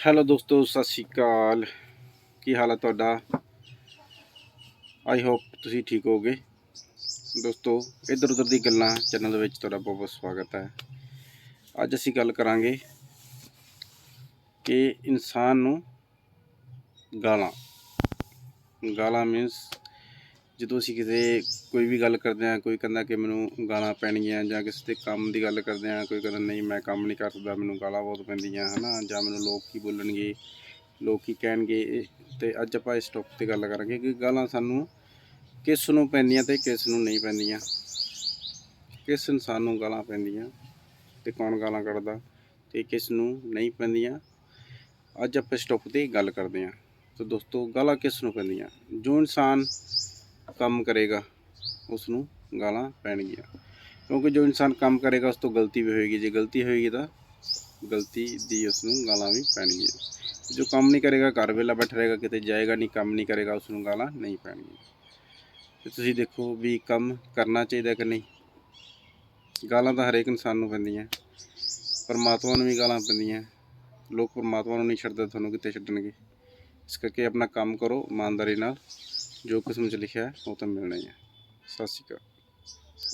Hello ਦੋਸਤੋ ਸਤਿ ਸ਼੍ਰੀ ਅਕਾਲ। ਕੀ ਹਾਲ ਹੈ ਤੁਹਾਡਾ? ਆਈ ਹੋਪ ਤੁਸੀਂ ਠੀਕ ਹੋਗੇ ਦੋਸਤੋ ਇੱਧਰ ਉੱਧਰ ਦੀ ਗੱਲਾਂ ਚੈਨਲ ਦੇ ਵਿੱਚ ਤੁਹਾਡਾ ਬਹੁਤ ਬਹੁਤ ਸਵਾਗਤ ਹੈ। ਅੱਜ ਅਸੀਂ ਗੱਲ ਕਰਾਂਗੇ ਕਿ ਇਨਸਾਨ ਨੂੰ ਗਾਲਾਂ। ਗਾਲਾਂ ਮੀਨਸ ਜਦੋਂ ਅਸੀਂ ਕਿਤੇ ਕੋਈ ਵੀ ਗੱਲ ਕਰਦੇ ਹਾਂ, ਕੋਈ ਕਹਿੰਦਾ ਕਿ ਮੈਨੂੰ ਗਾਲਾਂ ਪੈਣਗੀਆਂ ਜਾਂ ਕਿਸੇ 'ਤੇ ਕੰਮ ਦੀ ਗੱਲ ਕਰਦੇ ਹਾਂ, ਕੋਈ ਕਹਿੰਦਾ ਨਹੀਂ ਮੈਂ ਕੰਮ ਨਹੀਂ ਕਰ ਸਕਦਾ, ਮੈਨੂੰ ਗਾਲਾਂ ਬਹੁਤ ਪੈਂਦੀਆਂ, ਹਨਾ? ਜਾਂ ਮੈਨੂੰ ਲੋਕ ਕੀ ਬੋਲਣਗੇ, ਲੋਕ ਕੀ ਕਹਿਣਗੇ, ਇਹ- ਤੇ ਅੱਜ ਆਪਾਂ ਇਸ ਟੌਪਿਕ ਤੇ ਗੱਲ ਕਰਾਂਗੇ ਕਿ ਗਾਲਾਂ ਸਾਨੂੰ ਕਿਸ ਨੂੰ ਪੈਂਦੀਆਂ ਤੇ ਕਿਸ ਨੂੰ ਨਹੀਂ ਪੈਂਦੀਆਂ। ਕਿਸ ਇਨਸਾਨ ਨੂੰ ਗਾਲਾਂ ਪੈਂਦੀਆਂ ਤੇ ਕੌਣ ਗਾਲਾਂ ਕੱਢਦਾ ਤੇ ਕਿਸ ਨੂੰ ਨਹੀਂ ਪੈਂਦੀਆਂ। ਅੱਜ ਆਪਾਂ ਇਸ ਟੌਪਿਕ ਤੇ ਗੱਲ ਕਰਦੇ ਹਾਂ। ਤਾਂ ਦੋਸਤੋ, ਗਾਲਾਂ ਕਿਸ ਨੂੰ ਪੈਂਦੀਆਂ? ਜੋ ਇਨਸਾਨ ਕੰਮ ਕਰੇਗਾ ਉਸ ਨੂੰ ਗਾਲਾਂ ਪੈਣਗੀਆਂ। ਕਿਉਂਕਿ ਜੋ ਇਨਸਾਨ ਕੰਮ ਕਰੇਗਾ, ਉਸ ਤੋਂ ਗਲਤੀ ਵੀ ਹੋਏਗੀ। ਜੇ ਗਲਤੀ ਹੋਏਗੀ ਤਾਂ ਗਲਤੀ ਦੀ ਉਸ ਨੂੰ ਗਾਲਾਂ ਵੀ ਪੈਣਗੀਆਂ। ਜੋ ਕੰਮ ਨਹੀਂ ਕਰੇਗਾ, ਘਰ ਵੇਲਾ ਬੈਠਾ ਰਹੇਗਾ, ਕਿਤੇ ਜਾਏਗਾ ਨਹੀਂ, ਕੰਮ ਨਹੀਂ ਕਰੇਗਾ ਉਸ ਨੂੰ ਗਾਲਾਂ ਨਹੀਂ ਪੈਣਗੀਆਂ। ਤੇ ਤੁਸੀਂ ਦੇਖੋ ਵੀ ਕੰਮ ਕਰਨਾ ਚਾਹੀਦਾ ਕਿ ਨਹੀਂ। ਗਾਲਾਂ ਤਾਂ ਹਰੇਕ ਇਨਸਾਨ ਨੂੰ ਪੈਂਦੀਆਂ। ਪਰਮਾਤਮਾ ਨੂੰ ਵੀ ਗਾਲਾਂ ਪੈਂਦੀਆਂ। ਲੋਕ ਪਰਮਾਤਮਾ ਨੂੰ ਨਹੀਂ ਛੱਡਦੇ, ਤੁਹਾਨੂੰ ਕਿੱਥੇ ਛੱਡਣਗੇ? ਇਸ ਕਰਕੇ ਆਪਣਾ ਕੰਮ ਕਰੋ, ਇਮਾਨਦਾਰੀ ਨਾਲ। ਜੋ ਕਿਸਮ 'ਚ ਲਿਖਿਆ ਹੈ ਉਹ ਤਾਂ ਮਿਲਣਾ ਹੀ ਹੈ। ਸਤਿ ਸ਼੍ਰੀ ਅਕਾਲ।